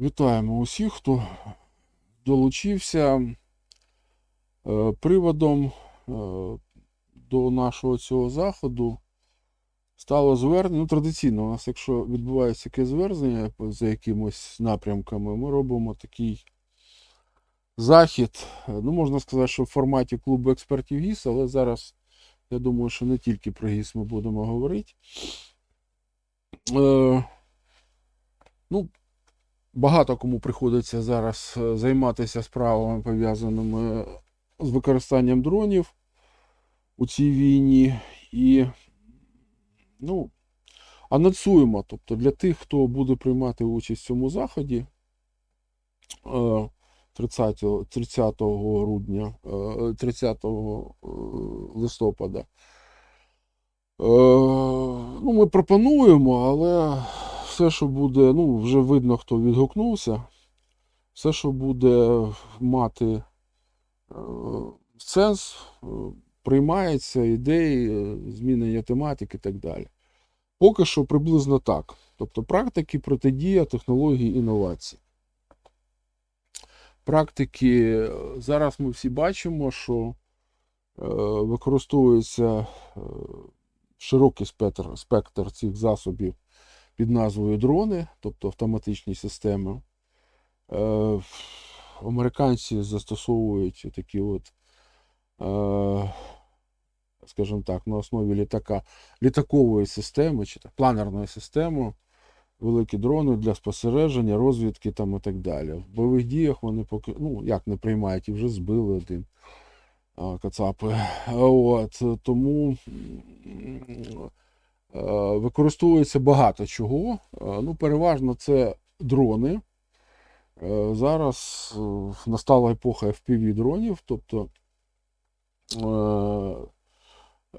Вітаємо усіх, хто долучився. Е, Приводом е, до нашого цього заходу стало звернення. Ну, традиційно, у нас, якщо відбувається якесь звернення за якимось напрямками, ми робимо такий захід. Е, Ну, можна сказати, що в форматі клубу експертів ГІС, але зараз я думаю, що не тільки про ГІС ми будемо говорити. Ну, Багато кому приходиться зараз е, займатися справами, пов'язаними з використанням дронів у цій війні. І ну, анонсуємо. Тобто для тих, хто буде приймати участь в цьому заході е, 30, 30 грудня, е, 30 е, листопада. Е, Ну, ми пропонуємо, але все, що буде, ну, вже видно, хто відгукнувся. Все, що буде мати е, сенс, е, приймається ідеї, е, змінення тематики і так далі. Поки що приблизно так. Тобто практики, протидія, технології, інновації. Практики, зараз ми всі бачимо, що використовується широкий спектр, спектр цих засобів під назвою дрони, тобто автоматичні системи. Е, Американці застосовують такі от, е, скажімо так, на основі літака, літакової системи чи так, планерної системи, великі дрони для спостереження, розвідки там і так далі. В бойових діях вони поки, ну, як не приймають, і вже збили один а, кацапи. От, тому е, використовується багато чого. Е, Ну, переважно це дрони. Е, Зараз е, настала епоха FPV дронів, тобто е,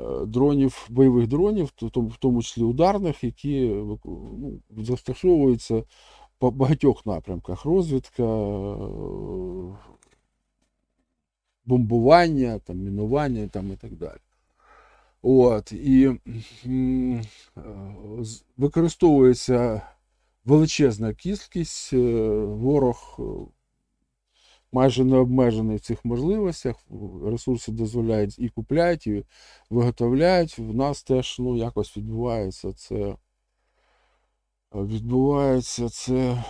е, дронів, бойових дронів, в тому числі ударних, які ну, застосовуються по багатьох напрямках: розвідка, е, бомбування, там, мінування там, і так далі. От, і е, використовується величезна кількість, е, ворог е, майже не обмежений в цих можливостях. Ресурси дозволяють і купляють, і виготовляють. В нас теж ну, якось відбувається це. Відбувається це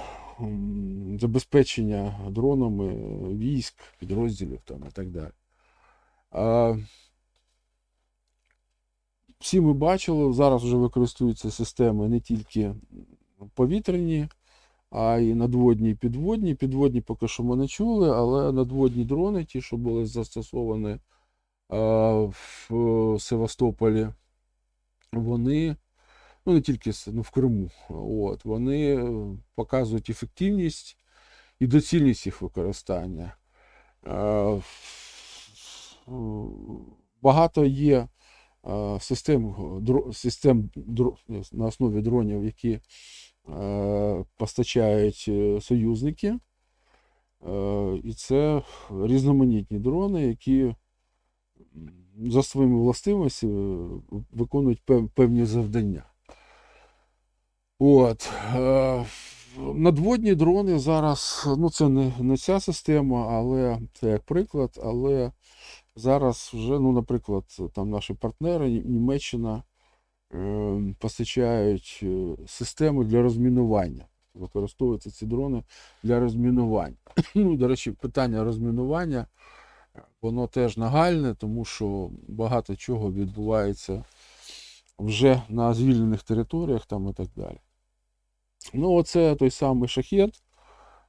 забезпечення дронами військ, підрозділів там, і так далі. Всі ми бачили, зараз вже використовуються системи не тільки повітряні, а й надводні і підводні. Підводні поки що ми не чули, але надводні дрони, ті, що були застосовані в Севастополі, вони, ну не тільки ну, в Криму, от, вони е, показують ефективність і доцільність їх використання. Е, Багато є е, систем, дро- систем дро- на основі дронів, які е, постачають е, союзники. Е, І це різноманітні дрони, які за своїми властивостями виконують пев- певні завдання. От. е, Надводні дрони зараз, ну це не, не ця система, але це як приклад, але зараз вже, ну, наприклад, там наші партнери, Німеччина е, постачають системи для розмінування. Використовуються ці дрони для розмінування. Ну, до речі, питання розмінування, воно теж нагальне, тому що багато чого відбувається вже на звільнених територіях там і так далі. Ну, оце той самий шахет,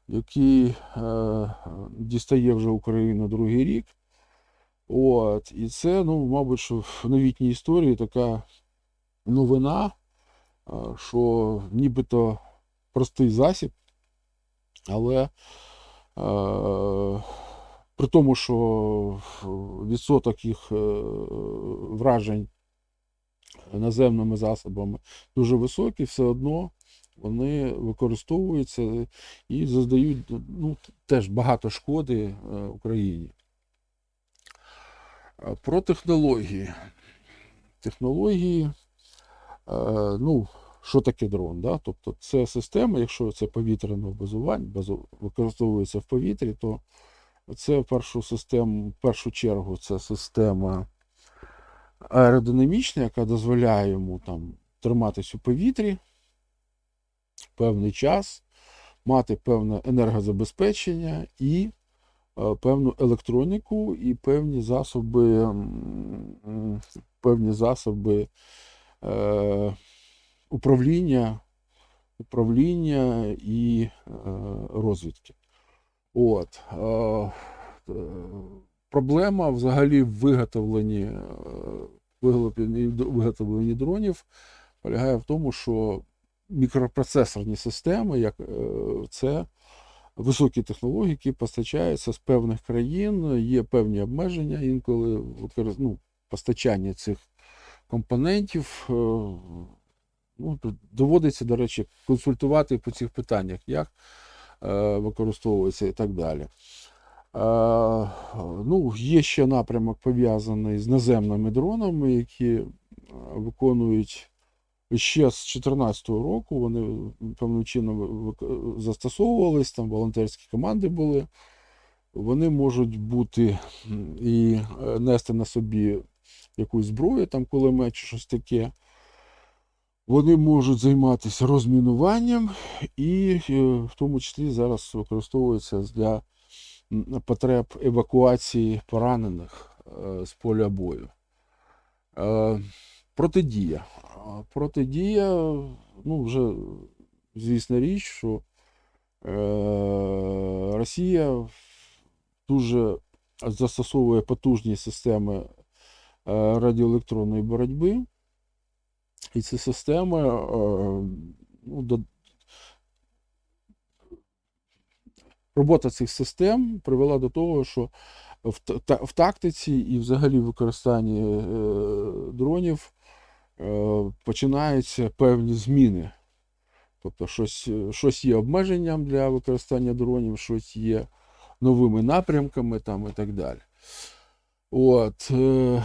який е, дістає вже Україну другий рік. От, і це, ну, мабуть, що в новітній історії така новина, що нібито простий засіб, але е, при тому, що відсоток їх е, вражень наземними засобами дуже високий, все одно вони використовуються і заздають ну, теж багато шкоди е, Україні. Про технології. Технології, е, ну, що таке дрон? Да? Тобто це система, якщо це повітряне базування, використовується в повітрі, то це в першу систему, в першу чергу це система аеродинамічна, яка дозволяє йому там триматись у повітрі певний час, мати певне енергозабезпечення і певну електроніку і певні засоби, певні засоби е, управління, управління і е, розвідки. От. Е, е, проблема взагалі в виготовленні, е, виготовленні, дронів полягає в тому, що мікропроцесорні системи, як е, це високі технології, які постачаються з певних країн, є певні обмеження інколи ну, постачання цих компонентів. е, Ну, доводиться, до речі, консультувати по цих питаннях, як е, використовується і так далі. Е, ну, є ще напрямок пов'язаний з наземними дронами, які виконують ще з 2014 року. Вони певним чином вик- застосовувались, там волонтерські команди були. Вони можуть бути і е, нести на собі якусь зброю, там кулемет чи щось таке. Вони можуть займатися розмінуванням і е, в тому числі зараз використовуються для потреб евакуації поранених е, з поля бою. Протидія. Протидія, ну, вже звісна річ, що е, Росія дуже застосовує потужні системи е, радіоелектронної боротьби. І ці системи е, ну, до... робота цих систем привела до того, що в, та- в тактиці і взагалі в використанні е, дронів починаються певні зміни. Тобто щось, е, щось є обмеженням для використання дронів, щось є новими напрямками там, і так далі. От, е,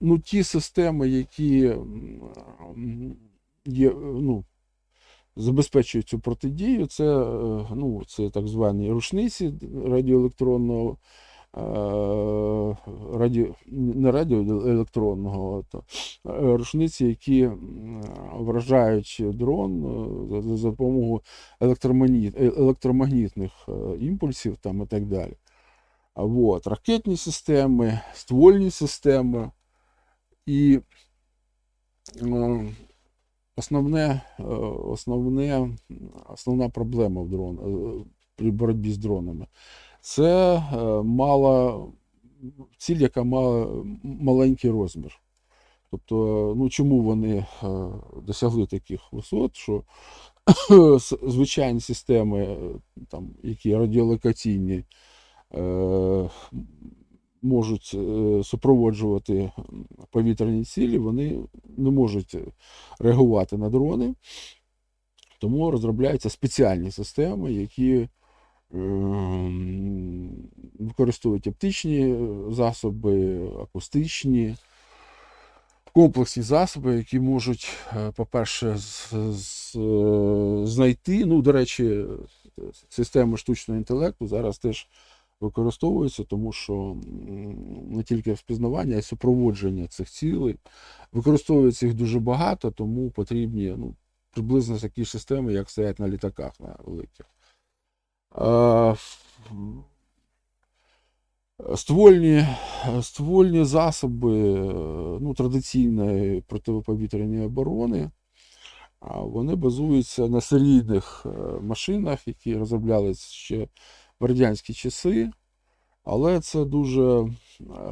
ну, ті системи, які є, е, ну, забезпечують цю протидію, це, е, ну, це так звані рушниці радіоелектронного, е, раді, не радіоелектронного, а то, е, рушниці, які вражають дрон е, за, допомогою електромагніт, електромагнітних імпульсів там, і так далі. А Вот, ракетні системи, ствольні системи. І основне, основне, основна проблема в дрон, при боротьбі з дронами це е, мала ціль, яка мала маленький розмір. Тобто, ну чому вони е, досягли таких висот, що звичайні системи, е, там, які радіолокаційні, можуть супроводжувати повітряні цілі, вони не можуть реагувати на дрони. Тому розробляються спеціальні системи, які використовують оптичні засоби, акустичні, комплексні засоби, які можуть, е, по-перше, е, знайти. Ну, до речі, системи штучного інтелекту зараз теж використовуються, тому що не тільки впізнавання, а й супроводження цих цілей. Використовується їх дуже багато, тому потрібні ну, приблизно такі системи, як стоять на літаках на великих. Ствольні, ствольні засоби ну, традиційної протиповітряної оборони, вони базуються на серійних е, машинах, які розроблялись ще в радянські часи. Але це дуже е,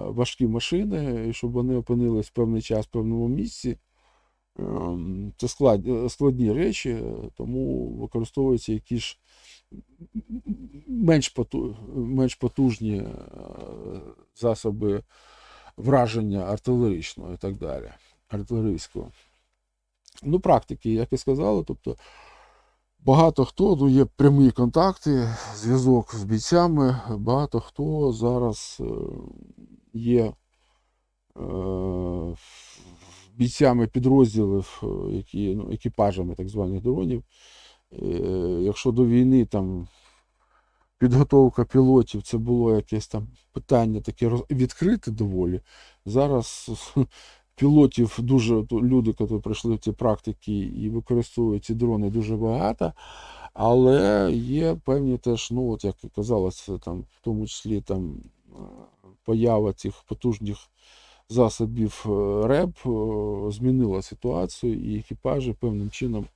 важкі машини, і щоб вони опинились в певний час в певному місці. ем, Це е, складні речі, тому використовуються якісь менш, поту, менш потужні е, засоби враження артилеричного і так далі. Артилерійського. Ну, практики, як і сказали, тобто багато хто, ну, є прямі контакти, зв'язок з бійцями, багато хто зараз е, є е, бійцями підрозділів, які, ну, екіпажами так званих дронів. Е, Якщо до війни там підготовка пілотів це було якесь там питання таке відкрите доволі. Зараз пілотів дуже люди, які прийшли в ці практики і використовують ці дрони дуже багато. Але є певні теж, ну от як і казалося, там, в тому числі там е, поява цих потужних засобів е, РЕБ змінила ситуацію, і екіпажі певним чином,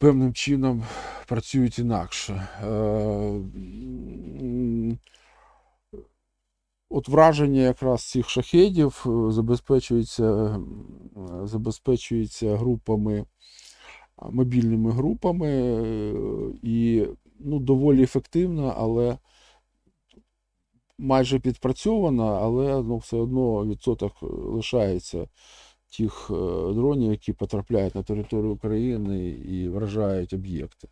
певним чином працюють інакше. Е, От враження якраз цих шахедів е, забезпечується, е, забезпечується групами, мобільними групами і ну, доволі ефективно, але майже підпрацьована, але ну, все одно відсоток лишається тих е, дронів, які потрапляють на територію України і вражають об'єкти.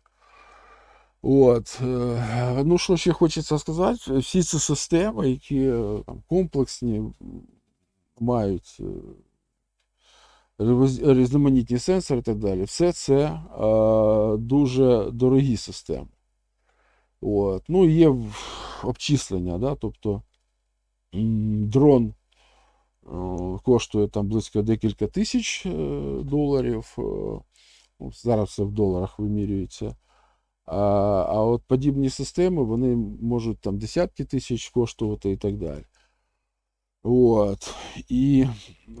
От, е, ну що ще хочеться сказати, всі ці системи, які е, там, комплексні, мають е, різноманітні сенсори і так далі, все це е, дуже дорогі системи. От. Ну, є обчислення, да? тобто дрон коштує там близько декілька тисяч е, доларів. е, Зараз це в доларах вимірюється. А, а от подібні системи вони можуть там десятки тисяч коштувати і так далі. От. І е,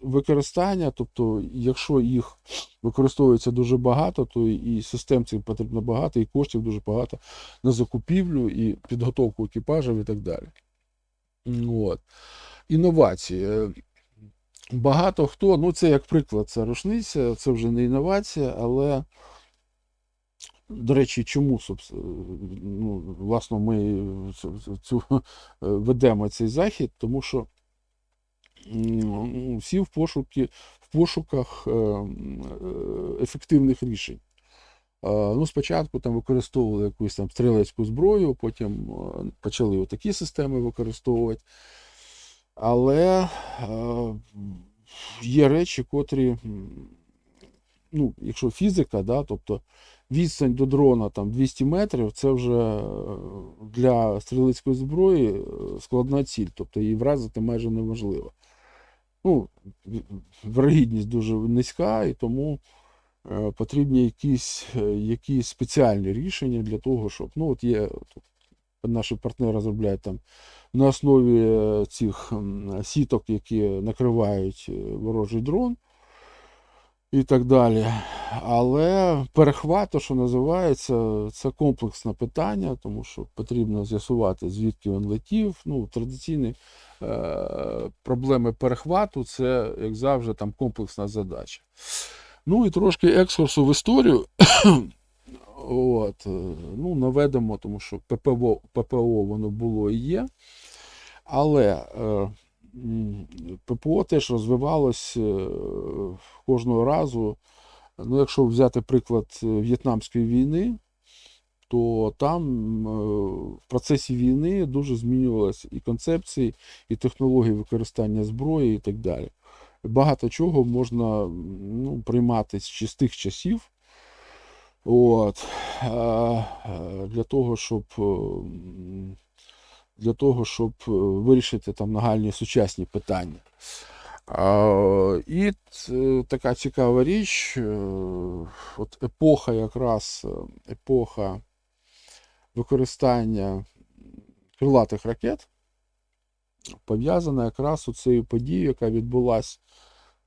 використання, тобто, якщо їх використовується дуже багато, то і систем цим потрібно багато, і коштів дуже багато на закупівлю, і підготовку екіпажів і так далі. От. Інновації. Е, Багато хто, ну це як приклад, це рушниця, це вже не інновація, але до речі, чому ну, власне, ми цю, е, ведемо цей захід, тому що ну, всі в, пошуки, в пошуках е, е, ефективних рішень. Е, Ну, спочатку там використовували якусь там стрілецьку зброю, потім е, почали отакі системи використовувати. Але е, є речі, котрі, ну, якщо фізика, да, тобто відстань до дрона там 200 метрів, це вже е, для стрілецької зброї е, складна ціль, тобто її вразити майже неможливо. Ну, вирогідність дуже низька, і тому потрібні якісь, якісь спеціальні рішення для того, щоб. Ну, от є наші партнери розробляють там на основі е, цих сіток, які накривають е, ворожий дрон і так далі. Але перехват, то, що називається, це комплексне питання, тому що потрібно з'ясувати, звідки він летів. Ну, традиційні е, проблеми перехвату це, як завжди, там комплексна задача. Ну і трошки екскурсу в історію. От, е, ну, наведемо, тому що ППО, ППО воно було і є. Але е, ППО теж розвивалось е, кожного разу. Ну, якщо взяти приклад е, В'єтнамської війни, то там в процесі війни дуже змінювалися і концепції, і технології використання зброї, і так далі. Багато чого можна ну, приймати з тих часів. От, е, для того, щоб е, для того, щоб е, вирішити там нагальні сучасні питання. І така цікава річ, от епоха якраз епоха використання крилатих ракет пов'язана якраз з цією подією, яка відбулася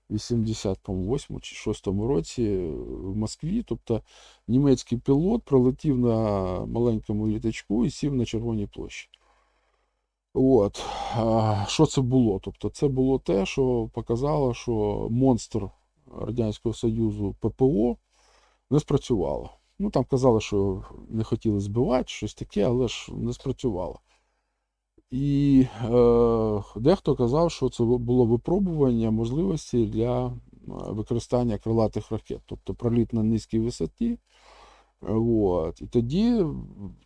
88 чи 6 році в Москві. Тобто німецький пілот пролетів на маленькому літачку і сів на Червоній площі. От. Що це було? Тобто, це було те, що показало, що монстр Радянського Союзу ППО не спрацювало. Ну, там казали, що не хотіли збивати, щось таке, але ж не спрацювало. І е, дехто казав, що це було випробування можливості для е, використання крилатих ракет, тобто проліт на низькій висоті От. І тоді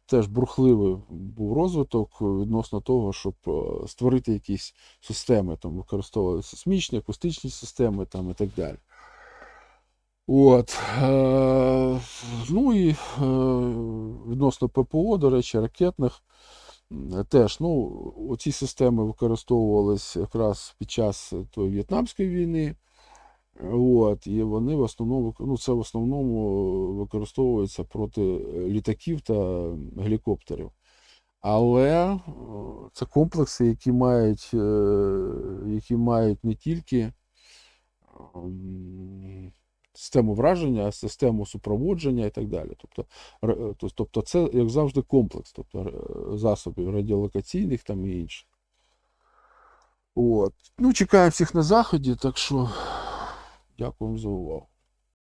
теж бурхливий був розвиток відносно того, щоб е, створити якісь системи, там використовували сейсмічні, акустичні системи там, і так далі. От. Е, ну і відносно ППО, до речі, ракетних. М, Теж ну, оці системи використовувалися якраз під час тої В'єтнамської війни. От, і вони в основному, ну, це в основному використовується проти літаків та гелікоптерів. Але е, це комплекси, які мають, е, які мають не тільки ем, систему враження, систему супроводження і так далі. Тобто, е, то- тобто це, як завжди, комплекс, тобто е, засобів радіолокаційних там і інших. От. Ну, чекаємо всіх на заході, так що дякуємо за увагу.